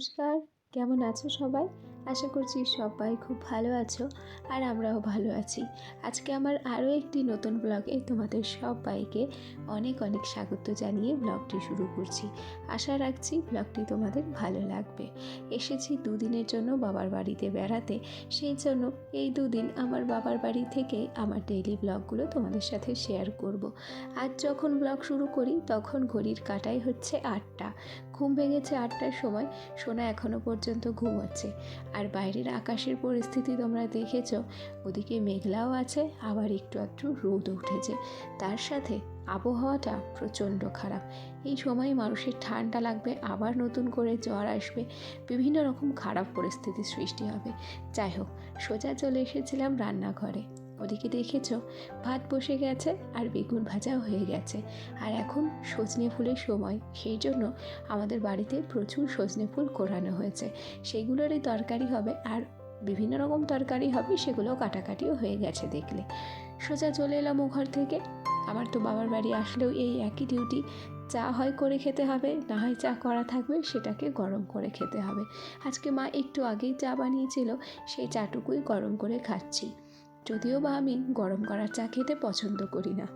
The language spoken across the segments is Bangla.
নমস্কার। কেমন আছো সবাই? আশা করছি সবাই খুব ভালো আছো আর আমরাও ভালো আছি। আজকে আমার আরও একটি নতুন ব্লগে তোমাদের সবাইকে অনেক অনেক স্বাগত জানিয়ে ব্লগটি শুরু করছি। আশা রাখছি ব্লগটি তোমাদের ভালো লাগবে। এসেছি দুদিনের জন্য বাবার বাড়িতে বেড়াতে। সেই জন্য এই দুদিন আমার বাবার বাড়ি থেকে আমার ডেইলি ব্লগগুলো তোমাদের সাথে শেয়ার করব। আজ যখন ব্লগ শুরু করি তখন ঘড়ির কাটাই হচ্ছে আটটা। ঘুম ভেঙেছে আটটার সময়, সোনা এখনও পর্যন্ত ঘুমোচ্ছে। আর বাইরের আকাশের পরিস্থিতি তোমরা দেখেছ, ওদিকে মেঘলাও আছে, আবার একটু একটু রোদ উঠেছে। তার সাথে আবহাওয়াটা প্রচণ্ড খারাপ। এই সময় মানুষের ঠান্ডা লাগবে, আবার নতুন করে জ্বর আসবে, বিভিন্ন রকম খারাপ পরিস্থিতির সৃষ্টি হবে। যাই হোক, সোজা চলে এসেছিলাম রান্নাঘরে। ওদিকে দেখেছ? ভাত বসে গেছে আর বেগুন ভাজাও হয়ে গেছে। আর এখন সজনে ফুলের সময়। সেই জন্য আমাদের বাড়িতে প্রচুর সজনে ফুল কোরানো হয়েছে। সেগুলোরই তরকারি হবে আর বিভিন্ন রকম তরকারি হবে সেগুলো কাটাকাটিও হয়ে গেছে দেখলে। সোজা চলে এলাম ও ঘর থেকে। আমার তো বাবার বাড়ি আসলেও এই একই ডিউটি চা হয় করে খেতে হবে, না হয় চা করা থাকবে, সেটাকে গরম করে খেতে হবে। আজকে মা একটু আগেই চা বানিয়েছিল, সেই চাটুকুই গরম করে খাচ্ছি। যদিও বা আমি গরম করা চা খেতে পছন্দ করি না।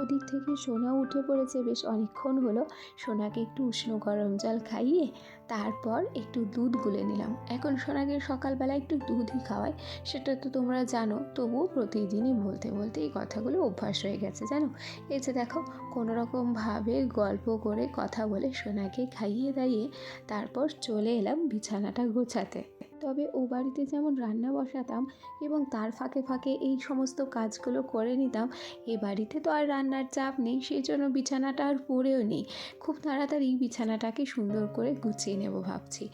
ওদিক থেকে সোনা উঠে পড়েছে বেশ অনেকক্ষণ হলো। সোনাকে একটু উষ্ণ গরম জল খাইয়ে তারপর একটু দুধ গুলে নিলাম। এখন সোনাকে সকালবেলা একটু দুধই খাওয়াই। সেটা তো তোমরা জানো, তবুও প্রতিদিনই বলতে বলতে এই কথাগুলো অভ্যাস হয়ে গেছে, জানো? এই যে দেখো কোনো রকমভাবে গল্প করে কথা বলে সোনাকে খাইয়ে দাইয়ে তারপর চলে এলাম বিছানাটা গোছাতে। তবে ও বাড়িতে যেমন রান্না বসাতাম এবং তার ফাঁকে ফাঁকে এই সমস্ত কাজগুলো করে নিতাম, এ বাড়িতে তো আর রান্নার চাপ নেই সেই জন্য বিছানাটা আর পড়েও নেই। খুব তাড়াতাড়ি বিছানাটাকে সুন্দর করে গুছিয়ে নেব ভাবছি।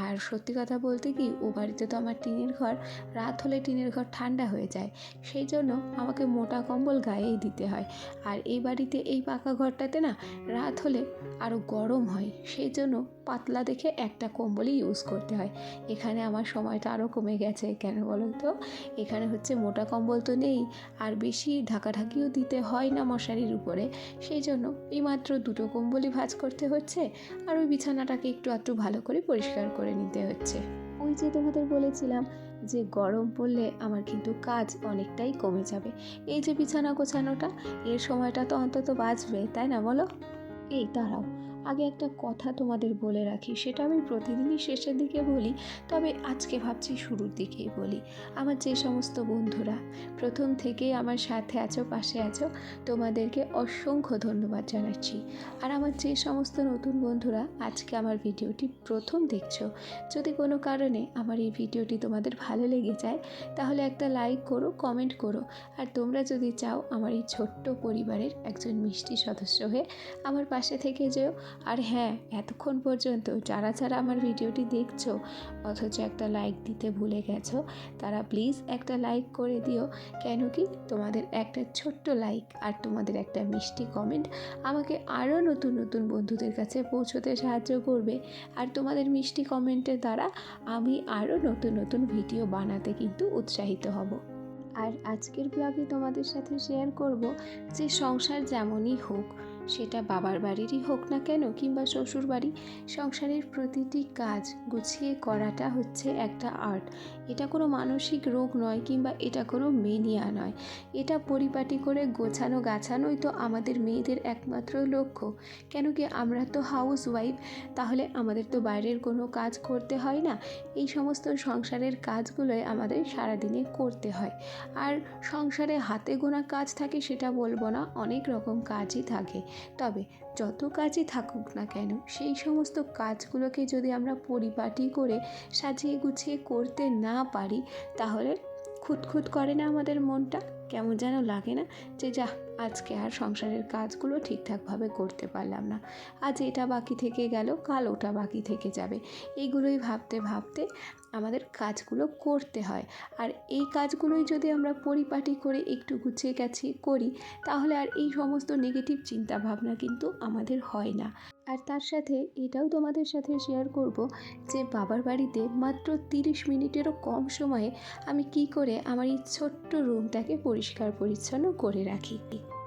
আর সত্যি কথা বলতে কি, ও বাড়িতে তো আমার টিনের ঘর, রাত হলে টিনের ঘর ঠান্ডা হয়ে যায় সেই জন্য আমাকে মোটা কম্বল গায়েই দিতে হয়। আর এই বাড়িতে এই পাকা ঘরটাতে না, রাত হলে আরও গরম হয় সেই জন্য পাতলা দেখে একটা কম্বলই ইউজ করতে হয়। এখানে আমার সময়টা আরও কমে গেছে, কেন বলো তো এখানে হচ্ছে মোটা কম্বল তো নেই, আর বেশি ঢাকাঢাকিও দিতে হয় না মশারির উপরে। সেই জন্য এইমাত্র দুটো কম্বলই ভাঁজ করতে হচ্ছে, আর ওই বিছানাটাকে একটু একটু ভালো করে পরিষ্কার করে নিতে হচ্ছে। ওই যে তোমাদের বলেছিলাম যে গরম পড়লে আমার কিন্তু কাজ অনেকটাই কমে যাবে। এই যে বিছানা গোছানোটা, এর সময়টা তো অন্তত বাঁচবে, তাই না বলো? এই দাঁড়াও আগে একটা কথা তোমাদের বলে রাখি, সেটা আমি প্রতিদিনই শেষের দিকে বলি, তবে আজকে ভাবছি শুরুর দিকেই বলি। আমার যে সমস্ত বন্ধুরা, প্রথম থেকেই আমার সাথে আছো, পাশে আছো, তোমাদেরকে অসংখ্য ধন্যবাদ জানাচ্ছি। আর আমার যে সমস্ত নতুন বন্ধুরা, আজকে আমার ভিডিওটি প্রথম দেখছ, যদি কোনো কারণে আমার এই ভিডিওটি তোমাদের ভালো লেগে যায়, তাহলে একটা লাইক করো, কমেন্ট করো, আর তোমরা যদি চাও আমার এই ছোট্ট পরিবারের একজন মিষ্টি সদস্য হয়ে আমার পাশে থেকে যেও আর হ্যাঁ এতক্ষণ পর্যন্ত যারা যারা আমার ভিডিওটি দেখছ, অথচ একটা লাইক দিতে ভুলে গেছো, তারা প্লিজ একটা লাইক করে দিও। কেন কি তোমাদের একটা ছোট্ট লাইক আর তোমাদের একটা মিষ্টি কমেন্ট আমাকে আরও নতুন নতুন বন্ধুদের কাছে পৌঁছতে সাহায্য করবে। আর তোমাদের মিষ্টি কমেন্টের দ্বারা আমি আরও নতুন নতুন ভিডিও বানাতে কিন্তু উৎসাহিত হব। আর আজকের ব্লগে তোমাদের সাথে শেয়ার করব যে সংসার যেমনই হোক সেটা বাবার বাড়িরই হোক না কেন কিংবা শ্বশুর বাড়ি, সংসারের প্রতিটি কাজ গুছিয়ে করাটা হচ্ছে একটা আর্ট এটা কোনো মানসিক রোগ নয় কিংবা এটা কোনো মেনিয়া নয়। এটা পরিপাটি করে গোছানো গাছানোই তো আমাদের মেয়েদের একমাত্র লক্ষ্য। কেন কি আমরা তো হাউস ওয়াইফ তাহলে আমাদের তো বাইরের কোনো কাজ করতে হয় না। এই সমস্ত সংসারের কাজগুলোই আমাদের সারাদিনে করতে হয়। আর সংসারে হাতে গোনা কাজ থাকে সেটা বলব না, অনেক রকম কাজই থাকে। তবে যত কাজই থাকুক না কেন, সেই সমস্ত কাজগুলোকে যদি আমরা পরিপাটি করে সাজিয়ে গুছিয়ে করতে না পারি, তাহলে খুঁতখুত করে না আমাদের মনটা? কেমন যেন লাগে না যে যা, আজকে আর সংসারের কাজগুলো ঠিকঠাকভাবে করতে পারলাম না। আজ এটা বাকি থেকে গেল, কাল ওটা বাকি থেকে যাবে। এইগুলোই ভাবতে ভাবতে আমাদের কাজগুলো করতে হয়। আর এই কাজগুলোই যদি আমরা পরিপাটি করে একটু গুছিয়ে গেছি করি, তাহলে আর এই সমস্ত নেগেটিভ চিন্তা ভাবনা কিন্তু আমাদের হয় না। আর তার সাথে এটাও তোমাদের সাথে শেয়ার করব যে বাবার বাড়িতে মাত্র তিরিশ মিনিটেরও কম সময়ে আমি কি করে আমার এই ছোট্ট রুমটাকে পরিষ্কার পরিচ্ছন্ন করে রাখি।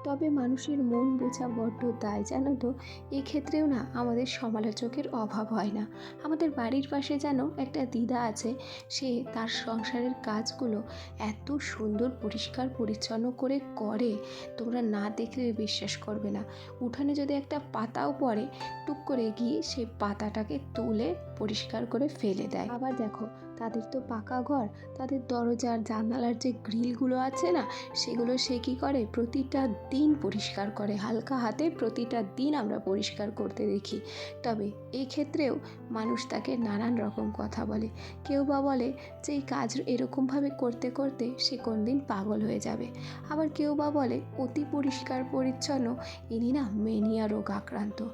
তবে মানুষের মন বোঝা বড্ড দায়, জানো তো? এক্ষেত্রেও না আমাদের সমালোচকের অভাব হয় না। আমাদের বাড়ির পাশে যেন একটা দিদা আছে, সে তার সংসারের কাজগুলো এত সুন্দর, পরিষ্কার, পরিচ্ছন্ন করে করে, তোমরা না দেখলে বিশ্বাস করবে না। উঠানে যদি একটা পাতাও পড়ে, টুক করে গিয়ে সেই পাতাটাকে তুলে পরিষ্কার করে ফেলে দেয়। আবার দেখো, তাদের তো পাকা ঘর, তাদের দরজার জানালার যে গ্রিলগুলো আছে না, সেগুলো সে কী করে? প্রতিটা দিন পরিষ্কার করে, হালকা হাতে প্রতিটা দিন আমরা পরিষ্কার করতে দেখি। তবে এক্ষেত্রেও মানুষ তাকে নানান রকম কথা বলে। কেউ বা বলে যে, এই কাজ এরকমভাবে করতে করতে সে কোন দিন পাগল হয়ে যাবে। আবার কেউ বা বলে, অতি পরিষ্কার, পরিচ্ছন্ন, ইনি না মেনিয়া রোগ আক্রান্ত।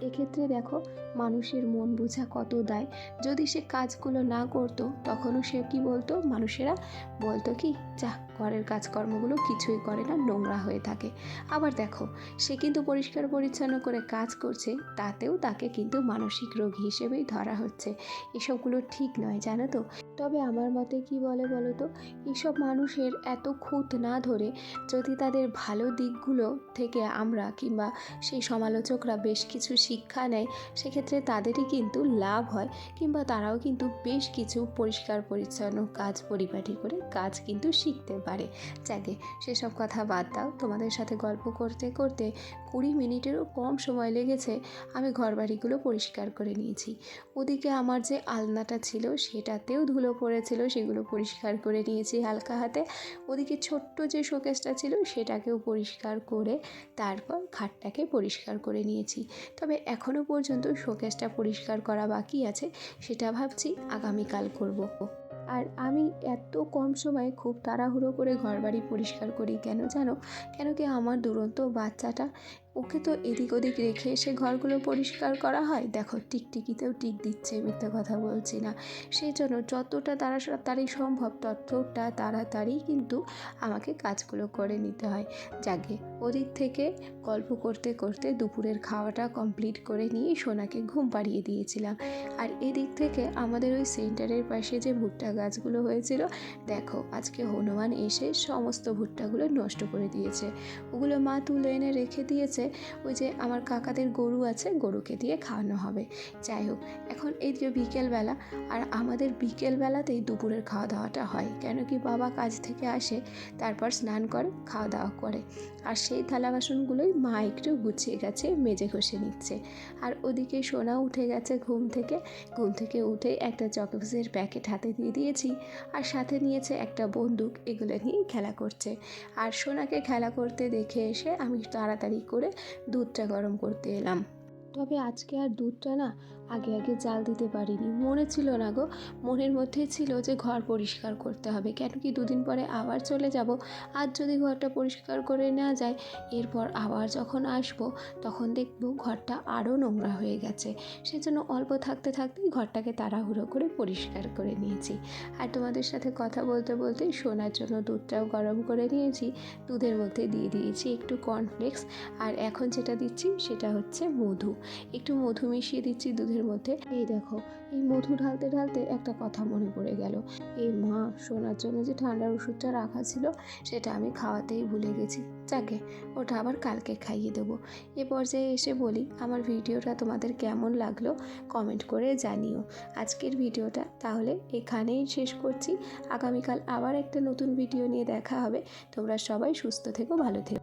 এক্ষেত্রে দেখো, মানুষের মন বোঝা কত দায়। যদি সে কাজগুলো না করতো, তখনও সে কি বলতো? মানুষেরা বলতো কি যা, ঘরের কাজকর্মগুলো কিছুই করে না, নোংরা হয়ে থাকে। আবার দেখো, সে কিন্তু পরিষ্কার পরিচ্ছন্ন করে কাজ করছে, তাতেও তাকে কিন্তু মানসিক রোগী হিসেবেই ধরা হচ্ছে। এসবগুলো ঠিক নয়, জানো তো? তবে আমার মতে কি বলে বলো তো? এইসব মানুষের এত খুঁত না ধরে যদি তাদের ভালো দিকগুলো থেকে আমরা কিংবা সেই সমালোচকরা বেশ কিছু শিক্ষা নেয়, সেক্ষেত্রে তাদেরই কিন্তু লাভ হয়, কিংবা তারাও কিন্তু বেশ কিছু পরিষ্কার পরিচ্ছন্ন কাজ, পরিপাটি করে কাজ কিন্তু শিখতে পারে। যাকে সেসব কথা বাদ দাও, তোমাদের সাথে গল্প করতে করতে কুড়ি মিনিটেরও কম সময় লেগেছে, আমি ঘরবাড়িগুলো পরিষ্কার করে নিয়েছি। ওদিকে আমার যে আলনাটা ছিল, সেটাতেও ধুলো পড়েছিল, সেগুলো পরিষ্কার করে নিয়েছি হালকা হাতে। ওদিকে ছোট্ট যে শোকেসটা ছিল, সেটাকেও পরিষ্কার করে তারপর খাটটাকে পরিষ্কার করে নিয়েছি। তবে এখনও পর্যন্ত শোকেসটা পরিষ্কার করা বাকি আছে, সেটা ভাবছি আগামীকাল করব। আর আমি এত কম সময়ে খুব তাড়াহুড়ো করে ঘরবাড়ি পরিষ্কার করি কেন জানো? কেন কি আমার দুরন্ত বাচ্চাটা ওকে তো এদিক ওদিক রেখে এসে ঘরগুলো পরিষ্কার করা হয়? দেখো, টিকটিকিতেও টিক দিচ্ছে, মিথ্যে কথা বলছি না। সেই জন্য যতটা তাড়াতাড়ি সম্ভব ততটা তাড়াতাড়ি কিন্তু আমাকে কাজগুলো করে নিতে হয়। যাকে ওদিক থেকে গল্প করতে করতে দুপুরের খাওয়াটা কমপ্লিট করে নিয়ে সোনাকে ঘুম পাড়িয়ে দিয়েছিলাম। আর এদিক থেকে আমাদের ওই সেন্টারের পাশে যে ভুট্টা গাছগুলো হয়েছিল, দেখো, আজকে হনুমান এসে সমস্ত ভুট্টাগুলো নষ্ট করে দিয়েছে। ওগুলো মা তুলে এনে রেখে দিয়েছে ওই যে আমার কাকাদের গরু আছে, গরুকে দিয়ে খাওয়ানো হবে। যাই হোক, এখন এই যে বিকেলবেলা, আর আমাদের বিকেলবেলাতেই দুপুরের খাওয়া দাওয়াটা হয়। কেন কি বাবা কাজ থেকে আসে, তারপর স্নান করে খাওয়া দাওয়া করে। আর সেই থালা বাসনগুলোই মা একটু গুছিয়ে গেছে, মেজে ঘষে নিচ্ছে। আর ওদিকে সোনা উঠে গেছে ঘুম থেকে। ঘুম থেকে উঠে একটা চকোসের প্যাকেট হাতে দিয়ে দিয়েছি। আর সাথে নিয়েছে একটা বন্দুক, এগুলো নিয়েই খেলা করছে। আর সোনাকে খেলা করতে দেখে এসে আমি তাড়াতাড়ি করে দুধটা গরম করতে এলাম। তবে আজকে আর দুধটা না আগে আগে জাল দিতে পারিনি। মনে ছিল না গো, মনের মধ্যে ছিল যে ঘর পরিষ্কার করতে হবে। কেন কি দুদিন পরে আবার চলে যাব? আজ যদি ঘরটা পরিষ্কার করে নেওয়া যায় এরপর আবার যখন আসব, তখন দেখব ঘরটা আরও নোংরা হয়ে গেছে। সেজন্য অল্প থাকতে থাকতেই ঘরটাকে তাড়াহুড়ো করে পরিষ্কার করে নিয়েছি। আর তোমাদের সাথে কথা বলতে বলতে শোনার জন্য দুধটাও গরম করে নিয়েছি। দুধের মধ্যে দিয়ে দিয়েছি একটু কর্নফ্লেক্স আর এখন যেটা দিচ্ছি সেটা হচ্ছে মধু। একটু মধু মিশিয়ে দিচ্ছি দুধের মধ্যে। এই দেখো, এই মধু ঢালতে ঢালতে একটা কথা মনে পড়ে গেল। এই মা শোনার জন্য যে ঠান্ডার ওষুধটা রাখা ছিল, সেটা আমি খাওয়াতেই ভুলে গেছি। যাকে, ওটা আবার কালকে খাইয়ে দেবো। এ পর্যায়ে এসে বলি, আমার ভিডিওটা তোমাদের কেমন লাগল কমেন্ট করে জানিও। আজকের ভিডিওটা তাহলে এখানেই শেষ করছি। আগামীকাল আবার একটা নতুন ভিডিও নিয়ে দেখা হবে। তোমরা সবাই সুস্থ থেকো, ভালো থেকো।